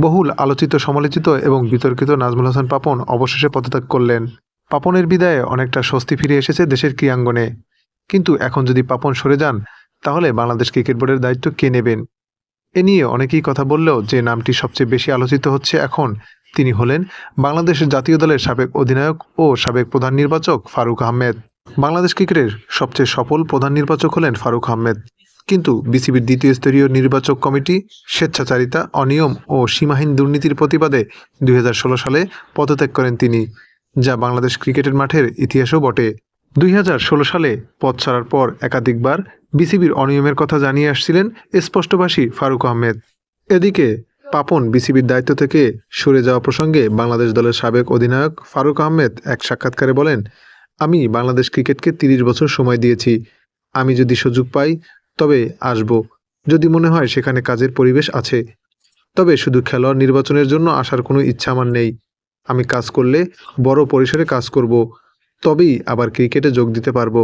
বহুল আলোচিত, সমালোচিত এবং বিতর্কিত নাজমুল হাসান পাপন অবশেষে পদত্যাগ করলেন। পাপনের বিদায়ে অনেকটা স্বস্তি ফিরে এসেছে দেশের ক্রীড়াঙ্গনে। কিন্তু এখন যদি পাপন সরে যান, তাহলে বাংলাদেশ ক্রিকেট বোর্ডের দায়িত্ব কে নেবেন? এ নিয়ে অনেকেই কথা বললেও যে নামটি সবচেয়ে বেশি আলোচিত হচ্ছে এখন, তিনি হলেন বাংলাদেশের জাতীয় দলের সাবেক অধিনায়ক ও সাবেক প্রধান নির্বাচক ফারুক আহমেদ। বাংলাদেশ ক্রিকেটের সবচেয়ে সফল প্রধান নির্বাচক হলেন ফারুক আহমেদ। কিন্তু বিসিবির দ্বিতীয় স্তরীয় নির্বাচক কমিটি স্বেচ্ছাচারিতা, অনিয়ম ও সীমাহীন দুর্নীতির প্রতিবাদে দুই হাজার ষোলো সালে পদত্যাগ করেন তিনি, যা বাংলাদেশ ক্রিকেটের মাঠের ইতিহাসও বটে। দুই হাজার ষোলো সালে পদ ছাড়ার পর একাধিকবার বিসিবির অনিয়মের কথা জানিয়ে আসছিলেন স্পষ্টভাষী ফারুক আহমেদ। এদিকে পাপন বিসিবির দায়িত্ব থেকে সরে যাওয়া প্রসঙ্গে বাংলাদেশ দলের সাবেক অধিনায়ক ফারুক আহমেদ এক সাক্ষাৎকারে বলেন, আমি বাংলাদেশ ক্রিকেটকে তিরিশ বছর সময় দিয়েছি। আমি যদি সুযোগ পাই তবে আসব। যদি মনে হয় সেখানে কাজের পরিবেশ আছে। তবে শুধু খেলোয়াড় নির্বাচনের জন্য আসার কোনো ইচ্ছা আমার নেই। আমি কাজ করলে বড় পরিসরে কাজ করব। তবেই আবার ক্রিকেটে যোগ দিতে পারব।